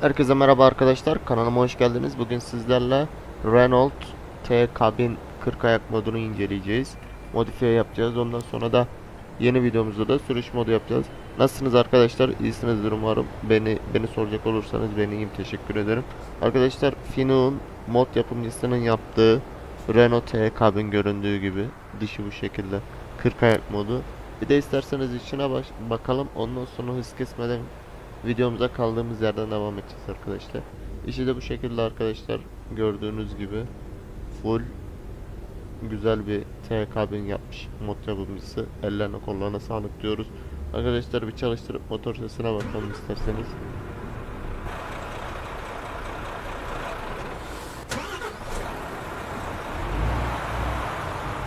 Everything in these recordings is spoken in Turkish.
Herkese merhaba arkadaşlar. Kanalıma hoş geldiniz. Bugün sizlerle Renault T Cabin 40 ayak modunu inceleyeceğiz. Modifiye yapacağız. Ondan sonra da yeni videomuzda da sürüş modu yapacağız. Nasılsınız arkadaşlar? İyisinizdir umarım. Beni beni soracak olursanız ben iyiyim. Teşekkür ederim. Arkadaşlar Finu'nun mod yapımcısının yaptığı Renault T Cabin göründüğü gibi dışı bu şekilde 40 ayak modu. Bir de isterseniz içine baş bakalım. Ondan sonra hız kesmeden videomuza kaldığımız yerden devam edeceğiz arkadaşlar. İşi de bu şekilde arkadaşlar gördüğünüz gibi full güzel bir T kabin yapmış mod yapımcısı. Ellerine kollarına sağlık diyoruz. Arkadaşlar bir çalıştırıp motor sesine bakalım isterseniz.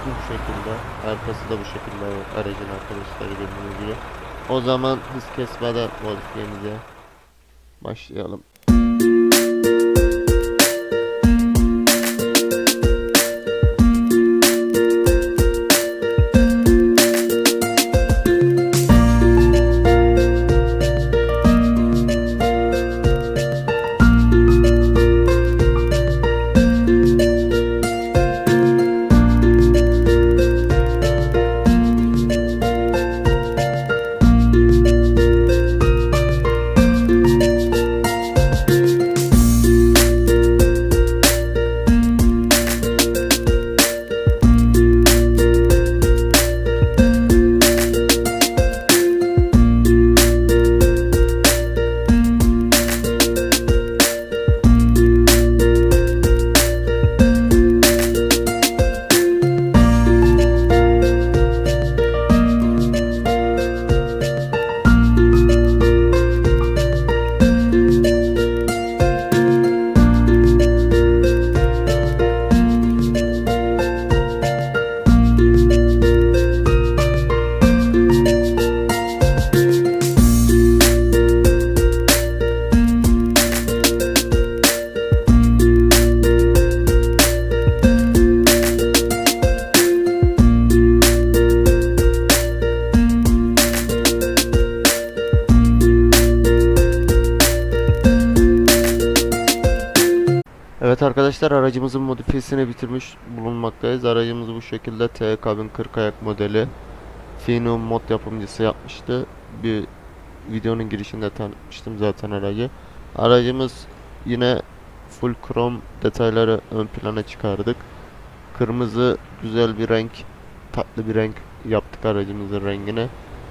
Bu şekilde. Arkası da bu şekilde aracın arkadaşlar gördüğünüz gibi. O zaman hız kesmeden modifiyemize başlayalım. Evet arkadaşlar aracımızın modifiyesini bitirmiş bulunmaktayız. Aracımız bu şekilde T Cabin 40 ayak modeli. Finum mod yapımcısı yapmıştı. Bir videonun girişinde tanıtmıştım zaten aracı. Aracımız yine full krom detayları ön plana çıkardık. Kırmızı güzel bir renk, tatlı bir renk yaptık aracımızın rengine.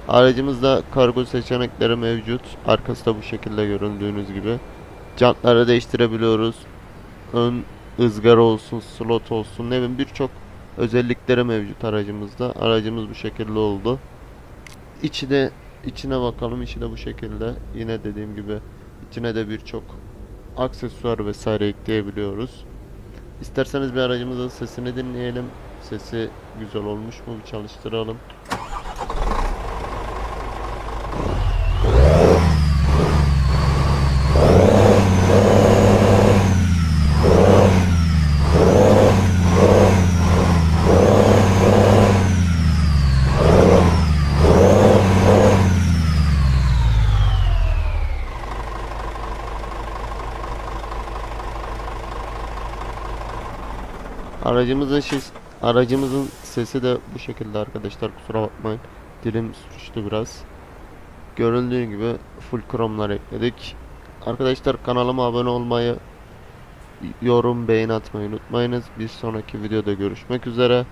Aracımızda kargo seçenekleri mevcut. Arkası da bu şekilde görüldüğünüz gibi. Jantları değiştirebiliyoruz ön ızgara olsun, slot olsun ne bileyim birçok özellikleri mevcut aracımızda. Aracımız bu şekilde oldu. İçi de içine bakalım. İçi de bu şekilde. Yine dediğim gibi içine de birçok aksesuar vesaire ekleyebiliyoruz. İsterseniz bir aracımızın sesini dinleyelim. Sesi güzel olmuş mu bir çalıştıralım. Aracımızın şiş, aracımızın sesi de bu şekilde arkadaşlar kusura bakmayın. Dilim sürçtü biraz. Görüldüğü gibi full kromlar ekledik. Arkadaşlar kanalıma abone olmayı, yorum, beğeni atmayı unutmayınız. Bir sonraki videoda görüşmek üzere.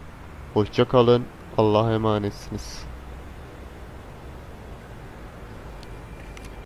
Hoşça kalın. Allah'a emanetsiniz.